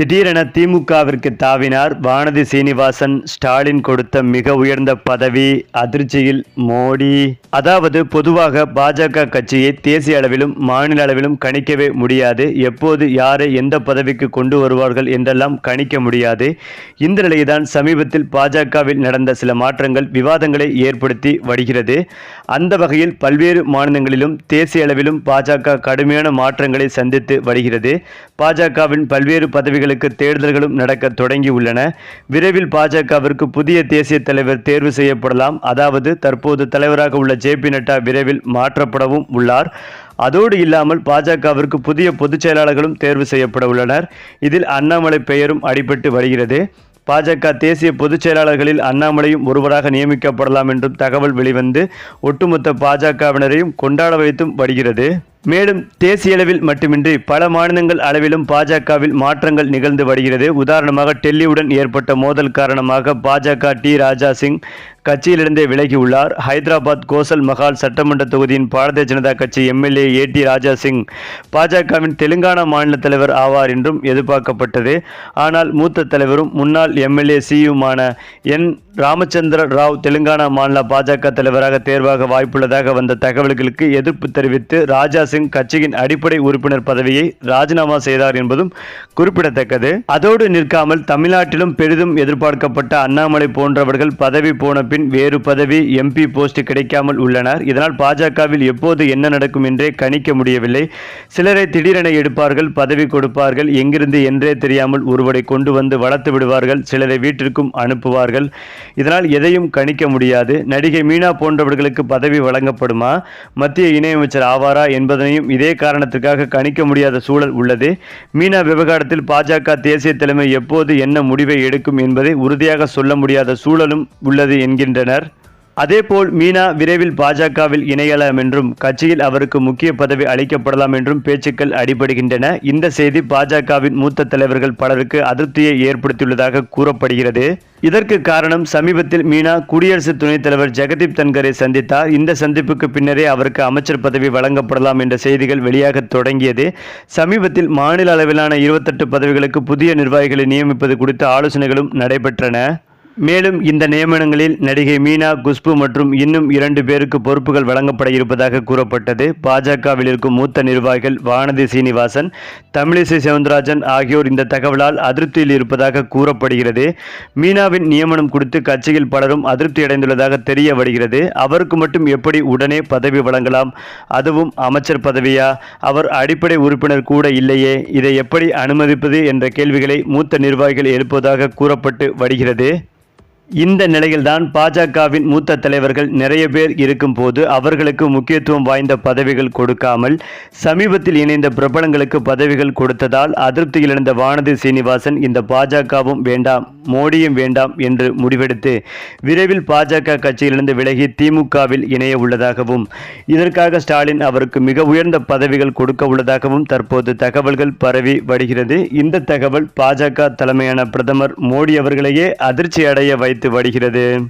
திடீரென திமுகவிற்கு தாவினார். வானதி சீனிவாசன் ஸ்டாலின் கொடுத்த மிக உயர்ந்த பதவி அதிர்ச்சியில் மோடி. அதாவது பொதுவாக பாஜக கட்சியை தேசிய அளவிலும் மாநில அளவிலும் கணிக்கவே முடியாது. எப்போது யாரை எந்த பதவிக்கு கொண்டு வருவார்கள் என்றெல்லாம் கணிக்க முடியாது. இந்த நிலையில்தான் சமீபத்தில் பாஜகவில் நடந்த சில மாற்றங்கள் விவாதங்களை ஏற்படுத்தி வருகிறது. அந்த வகையில் பல்வேறு மாநிலங்களிலும் தேசிய அளவிலும் பாஜக கடுமையான மாற்றங்களை சந்தித்து வருகிறது. பாஜகவின் பல்வேறு பதவிகள் பதவிகளுக்கு தேர்தல்களும் நடக்க தொடங்கியுள்ளன. விரைவில் பாஜகவிற்கு புதிய தேசிய தலைவர் தேர்வு செய்யப்படலாம். அதாவது தற்போது தலைவராக உள்ள ஜே பி நட்டா விரைவில் மாற்றப்படவும் உள்ளார். அதோடு இல்லாமல் பாஜகவிற்கு புதிய பொதுச் செயலாளர்களும் தேர்வு செய்யப்பட உள்ளனர். இதில் அண்ணாமலை பெயரும் அடிபட்டு வருகிறது. பாஜக தேசிய பொதுச் செயலாளர்களில் அண்ணாமலையும் ஒருவராக நியமிக்கப்படலாம் என்றும் தகவல் வெளிவந்து ஒட்டுமொத்த பாஜகவினரையும் கொண்டாட வைத்தும் வருகிறது. மேலும் தேசிய அளவில் மட்டுமின்றி பல மாநிலங்கள் அளவிலும் பாஜகவில் மாற்றங்கள் நிகழ்ந்து வருகிறது. உதாரணமாக டெல்லியுடன் ஏற்பட்ட மோதல் காரணமாக பாஜக டி. ராஜா சிங் கட்சியிலிருந்தே விலகியுள்ளார். ஹைதராபாத் கோசல் மஹால் சட்டமன்ற தொகுதியின் பாரதிய ஜனதா கட்சி MLA A T. Raja Singh பாஜகவின் தெலுங்கானா மாநில தலைவர் ஆவார் என்றும் எதிர்பார்க்கப்பட்டது. ஆனால் மூத்த தலைவரும் முன்னாள் எம்எல்ஏ சியுமான என். ராமச்சந்திர ராவ் தெலுங்கானா மாநில பாஜக தலைவராக தேர்வாக வாய்ப்புள்ளதாக வந்த தகவல்களுக்கு எதிர்ப்பு தெரிவித்து ராஜா சிங் கட்சியின் அடிப்படை உறுப்பினர் பதவியை ராஜினாமா செய்தார் என்பதும் குறிப்பிடத்தக்கது. அதோடு நிற்காமல் தமிழ்நாட்டிலும் பெரிதும் எதிர்பார்க்கப்பட்ட அண்ணாமலை போன்றவர்கள் பதவி போன பின் வேறு பதவி எம்பி போஸ்ட் கிடைக்காமல் உள்ளனர். இதனால் பாஜகவில் எப்போது என்ன நடக்கும் என்றே கணிக்க முடியவில்லை. சிலரை திடீரென எடுப்பார்கள் பதவி கொடுப்பார்கள் எங்கிருந்து என்றே தெரியாமல் ஒருவரை கொண்டு வந்து வளர்த்து விடுவார்கள் சிலரை வீட்டிற்கும் அனுப்புவார்கள். இதனால் எதையும் கணிக்க முடியாது. நடிகை மீனா போன்றவர்களுக்கு பதவி வழங்கப்படுமா? மத்திய இணையமைச்சர் ஆவாரா என்பது என்பதனையும் இதே காரணத்திற்காக கணிக்க முடியாத சூழல் உள்ளது. மீனா விவகாரத்தில் பாஜக தேசிய தலைமை எப்போது என்ன முடிவை எடுக்கும் என்பதை உறுதியாக சொல்ல முடியாத சூழலும் உள்ளது என்கின்றனர். அதேபோல் மீனா விரைவில் பாஜகவில் இணையலாம் என்றும் கட்சியில் அவருக்கு முக்கிய பதவி அளிக்கப்படலாம் என்றும் பேச்சுக்கள் அடிபடுகின்றன. இந்த செய்தி பாஜகவின் மூத்த தலைவர்கள் பலருக்கு அதிருப்தியை ஏற்படுத்தியுள்ளதாக கூறப்படுகிறது. இதற்கு காரணம் சமீபத்தில் மீனா குடியரசு துணைத் தலைவர் ஜெகதீப் தன்கரை சந்தித்தார். இந்த சந்திப்புக்கு பின்னரே அவருக்கு அமைச்சர் பதவி வழங்கப்படலாம் என்ற செய்திகள் வெளியாக தொடங்கியது. சமீபத்தில் மாநில அளவிலான இருபத்தெட்டு பதவிகளுக்கு புதிய நிர்வாகிகளை நியமிப்பது குறித்த ஆலோசனைகளும் நடைபெற்றன. மேலும் இந்த நியமனங்களில் நடிகை மீனா குஷ்பு மற்றும் இன்னும் இரண்டு பேருக்கு பொறுப்புகள் வழங்கப்பட இருப்பதாக கூறப்பட்டது. பாஜகவில் இருக்கும் மூத்த நிர்வாகிகள் வானதி சீனிவாசன் தமிழிசை சவுந்தரராஜன் ஆகியோர் இந்த தகவலால் அதிருப்தியில் இருப்பதாக கூறப்படுகிறது. மீனாவின் நியமனம் குறித்து கட்சியில் பலரும் அதிருப்தி அடைந்துள்ளதாக தெரிய வருகிறது. அவருக்கு மட்டும் எப்படி உடனே பதவி வழங்கலாம்? அதுவும் அமைச்சர் பதவியா? அவர் அடிப்படை உறுப்பினர் கூட இல்லையே. இதை எப்படி அனுமதிப்பது என்ற கேள்விகளை மூத்த நிர்வாகிகள் எழுப்புவதாக கூறப்பட்டு வருகிறது. இந்த நிலையில்தான் பாஜகவின் மூத்த தலைவர்கள் நிறைய பேர் இருக்கும்போது அவர்களுக்கு முக்கியத்துவம் வாய்ந்த பதவிகள் கொடுக்காமல் சமீபத்தில் இணைந்த பிரபலங்களுக்கு பதவிகள் கொடுத்ததால் அதிருப்தியில் இருந்த வானதி சீனிவாசன் இந்த பாஜகவும் வேண்டாம். மோடியும் வேண்டாம் என்று முடிவெடுத்து விரைவில் பாஜக கட்சியிலிருந்து விலகி திமுகவில் இணைய உள்ளதாகவும் இதற்காக ஸ்டாலின் அவருக்கு மிக உயர்ந்த பதவிகள் கொடுக்க உள்ளதாகவும் தற்போது தகவல்கள் பரவி வருகிறது. இந்த தகவல் பாஜக தலைமையான பிரதமர் மோடி அவர்களையே அதிர்ச்சி அடைய வைத்து வருகிறது.